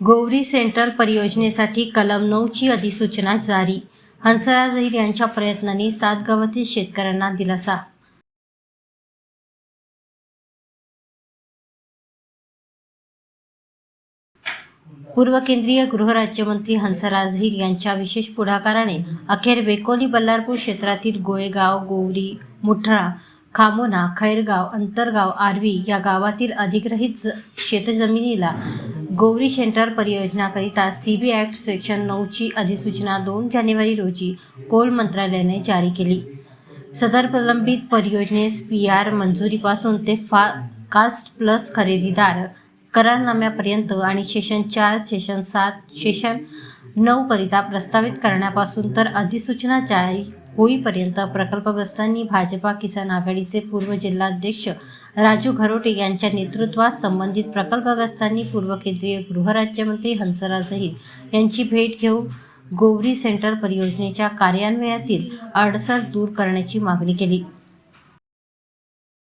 Gauri centre परियोजनेसाठी कलम नऊची अधिसूचना जारी. हंसराज अहिर यांच्या प्रयत्नांनी सात गावातील शेतकऱ्यांना दिलासा. पूर्व केंद्रीय गृहराज्यमंत्री हंसराज अहिर यांच्या विशेष पुढाकाराने अखेर वेकोली बल्लारपूर क्षेत्रातील गोयगाव गोवरी मुठळा खामोना खैरगाव अंतरगाव आर्वी या गावातील अधिग्रहित शेतजमिनीला गौरी सेंटर परियोजनाकरिता सी बी ॲक्ट सेक्शन नऊची अधिसूचना दोन जानेवारी रोजी कोल मंत्रालयाने जारी केली. सदर प्रलंबित परियोजनेस पी आर मंजुरीपासून ते फा कास्ट प्लस खरेदीदार करारनाम्यापर्यंत आणि सेशन चार सेशन सात सेशन नऊकरिता प्रस्तावित करण्यापासून तर अधिसूचना जारी होईपर्यंत प्रकल्पग्रस्तांनी भाजपा किसान आघाडीचे पूर्व जिल्हाध्यक्ष राजू घरोटे यांच्या नेतृत्वात संबंधित प्रकल्पग्रस्तांनी पूर्व केंद्रीय गृहराज्यमंत्री हंसराज अहिर यांची भेट घेऊन गोवरी सेंटर परियोजनेच्या कार्यान्वयातील अडसर दूर करण्याची मागणी केली.